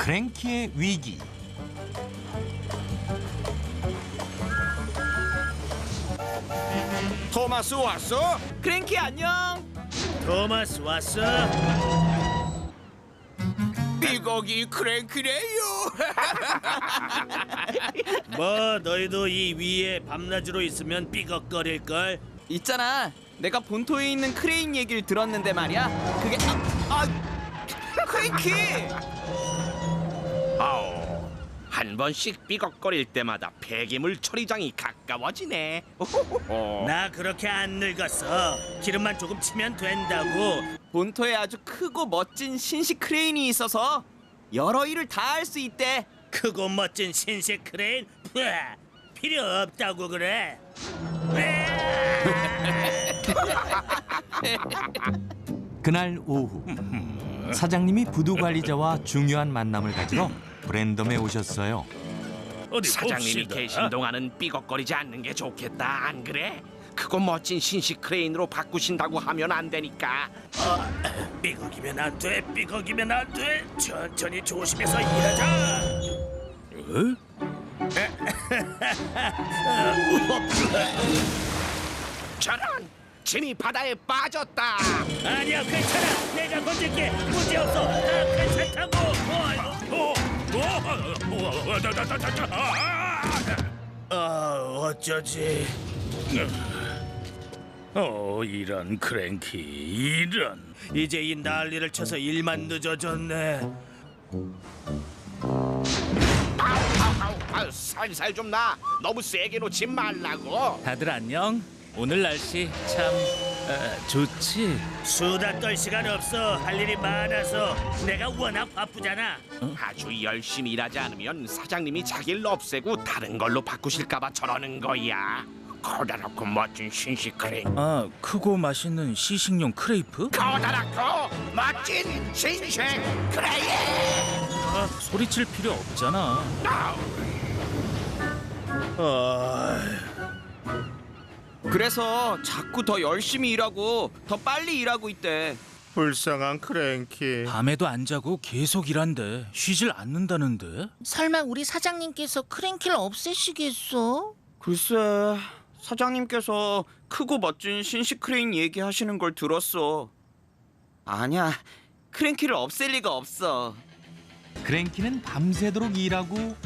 크랭키의 위기 토마스 왔어? 크랭키 안녕. 토마스 왔어? 삐걱이 크랭크래요. 뭐 너희도 이 위에 밤낮으로 있으면 삐걱거릴 걸? 있잖아. 내가 본토에 있는 크레인 얘기를 들었는데 말이야. 그게 아, 아 크랭키. 아오, 한 번씩 삐걱거릴 때마다 폐기물 처리장이 가까워지네. 오호호호. 나 그렇게 안 늙었어 기름만 조금 치면 된다고 본토에 아주 크고 멋진 신식 크레인이 있어서 여러 일을 다 할 수 있대. 크고 멋진 신식 크레인 푸아, 필요 없다고 그래 그날 오후 사장님이 부두 관리자와 중요한 만남을 가지러 브랜덤에 오셨어요. 어디 사장님이 봅시다. 계신 동안은 삐걱거리지 않는 게 좋겠다. 안 그래? 그거 멋진 신식 크레인으로 바꾸신다고 하면 안 되니까. 삐걱이면 안 돼 삐걱이면 안 돼 천천히 조심해서 일하자 저런 짐이 바다에 빠졌다. 아니야 괜찮아 내가 건질게 문제 없어 나 괜찮다고 어, 어, 어, 어, 나, 나, 나, 나, 나, 아, 아, 어쩌지 어 이런 크랭키 이런 이제 이 난리를 쳐서 일만 늦어졌네 아우, 아우, 아우, 살살 좀 나. 너무 세게 놓지 말라고. 다들 안녕? 오늘 날씨 참 어, 좋지? 수다 떨 시간 없어 할 일이 많아서 내가 워낙 바쁘잖아 아주 열심히 일하지 않으면 사장님이 자기를 없애고 다른 걸로 바꾸실까봐 저러는 거야. 커다랗고 멋진 신식 크레인. 아 크고 맛있는 시식용 크레이프? 커다랗고 멋진 신식 크레인. 아, 소리칠 필요 없잖아. 그래서 자꾸 더 열심히 일하고 더 빨리 일하고 있대. 불쌍한 크랭키. 밤에도 안 자고 계속 일한대. 쉬질 않는다는데? 설마 우리 사장님께서 크랭키를 없애시겠어? 글쎄 사장님께서 크고 멋진 신식 크레인 얘기하시는 걸 들었어. 아니야 크랭키를 없앨 리가 없어. 크랭키는 밤새도록 일하고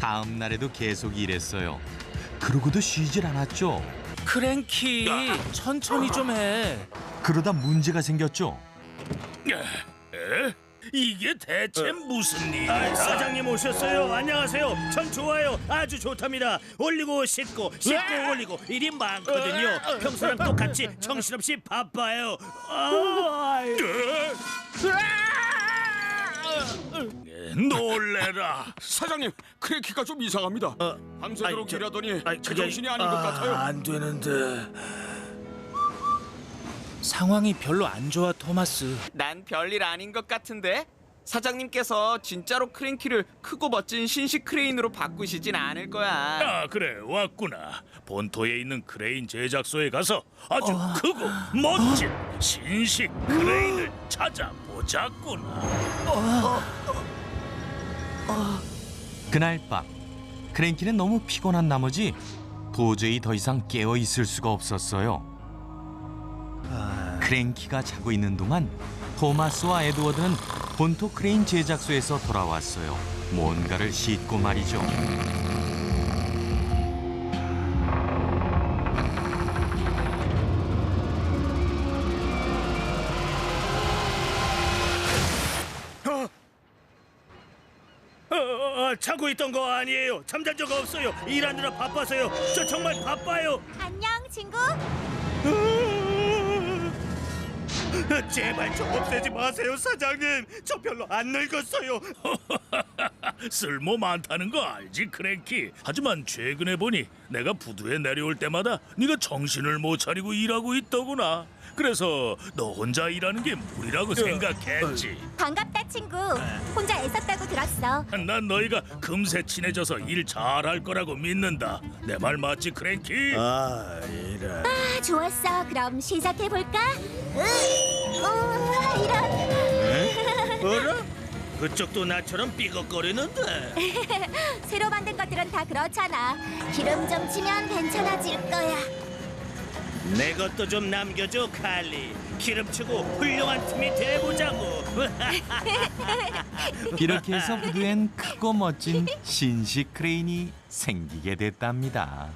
다음 날에도 계속 일했어요. 그러고도 쉬질 않았죠. 크랭키 천천히 좀 해. 그러다 문제가 생겼죠. 이게 대체 무슨 일이야? 사장님 오셨어요. 안녕하세요. 전 좋아요. 아주 좋답니다. 올리고 씻고 씻고 올리고 일이 많거든요. 평소랑 똑같이 정신없이 바빠요. 아, 놀래라. 사장님 크레이키가 좀 이상합니다. 밤새도록 아니, 저- 일하더니 그게- 정신이 아닌 것 아, 같아요. 안 되는데. 상황이 별로 안 좋아 토마스. 난 별일 아닌 것 같은데 사장님께서 진짜로 크랭키를 크고 멋진 신식 크레인으로 바꾸시진 않을 거야. 아 그래 왔구나. 본토에 있는 크레인 제작소에 가서 아주 크고 멋진 신식 크레인을 찾아보자꾸나. 그날 밤 크랭키는 너무 피곤한 나머지 도저히 더 이상 깨어 있을 수가 없었어요. 크랭키가 자고 있는 동안 토마스와 에드워드는 본토 크레인 제작소에서 돌아왔어요. 뭔가를 싣고 말이죠. 어, 어, 자고 있던 거 아니에요. 잠잔 적 없어요. 일하느라 바빠서요. 저 정말 바빠요. 안녕, 친구. 제발 좀 없애지 마세요, 사장님. 저 별로 안 늙었어요. 쓸모 많다는 거 알지, 크랭키. 하지만 최근에 보니 내가 부두에 내려올 때마다 네가 정신을 못 차리고 일하고 있더구나. 그래서 너 혼자 일하는 게 무리라고 생각했지. 반갑다, 친구. 혼자 애썼다고 들었어. 난 너희가 금세 친해져서 일 잘할 거라고 믿는다. 내 말 맞지, 크랭키? 아, 이런. 아, 좋았어. 그럼 시작해 볼까? 으, 어, 이런. 어라? 그쪽도 나처럼 삐걱거리는데. 새로 만든 것들은 다 그렇잖아. 기름 좀 치면 괜찮아질 거야. 내 것도 좀 남겨줘, 칼리. 기름치고 훌륭한 팀이 돼보자고. 이렇게 해서 부두엔 크고 멋진 신식 크레인이 생기게 됐답니다.